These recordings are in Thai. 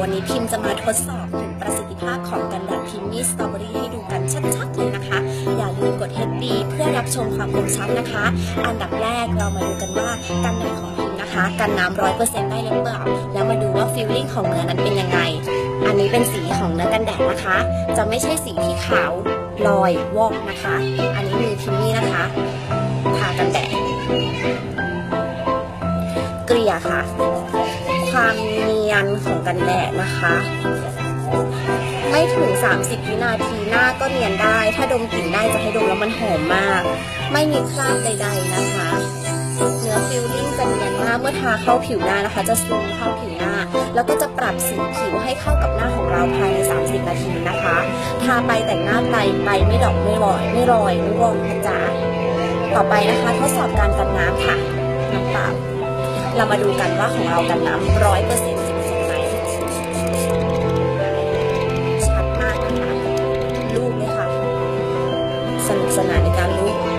วันนี้พิมพ์จะมาทดสอบถึงประสิทธิภาพของกันแดดพิมมี่สตรอเบอรี่ให้ดูกันชัดๆเลยนะคะ อย่าลืมกด HB เพื่อรับชมความคมชัดนะคะ อันดับแรกเรามาดูกันว่ากันแดดของพิมนะคะ กันน้ำร้อยเปอร์เซ็นต์ได้หรือเปล่า แล้วมาดูว่าฟิลลิ่งของเนื้อนั้นเป็นยังไง อันนี้เป็นสีของเนื้อกันแดดนะคะ จะไม่ใช่สีที่ขาวลอยวอกนะคะ อันนี้มือพิมมี่นะคะทากันแดดเกลี่ยค่ะ ความ ยนของกันแดดนะคะ ไม่ถึง 30 วินาทีหน้าก็เนียนได้ ถ้าดมกลิ่นได้จะให้ดมแล้วมันหอมมาก ไม่มีคราบใด ๆนะคะ เนื้อฟิลลิ่งจะเนียนมากเมื่อทาเข้าผิวหน้านะคะ จะซึมเข้าผิวหน้า แล้วก็จะปรับสีผิวให้เข้ากับหน้าของเราภายใน 30 นาทีนะคะ ทาไปแต่งหน้าไปไปไม่ดอกไม่ลอย ไม่ลอยไม่วอกนะจ๊ะต่อไปนะคะทดสอบการกันน้ำค่ะน้ำเปล่าเรามาดูกันว่าของเรากันน้ำร้อยเปอร์เซ็นต์ ลูกเลยค่ะ สนุกสนานในการลูกนี่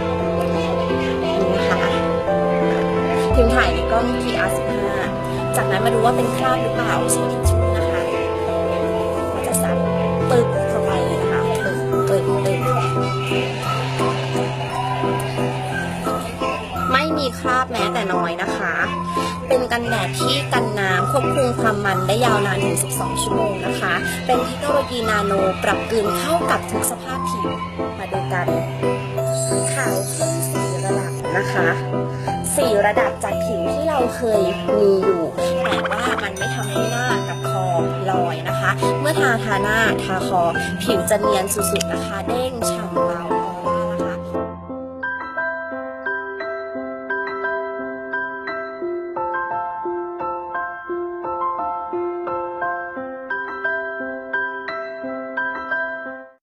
นะคะทีมถ่ายในกล้อง PR15 จากนั้นมาดูว่าเป็นคราบหรือเปล่าใช้ทิชชู่นะคะก็จะสับปึ๊กเข้าไปเลยนะคะปึ๊กปึ๊กปึ๊ก ไม่มีคราบแม้แต่น้อยนะคะ เป็นกันแดดที่กันน้ำควบคุมความมันได้ยาวนานถึง 12 ชั่วโมงนะคะ เป็นเทคโนโลยีนาโนปรับกลืนเข้ากับทุกสภาพผิว มาดูกันขาวขึ้นสีระดับนะคะสี่ระดับจากผิวที่เราเคยมีอยู่ แต่ว่ามันไม่ทำให้หน้ากับคอลอยนะคะ เมื่อทาทาหน้าทาคอผิวจะเนียนสุดๆนะคะ เด้งฉ่ำเบา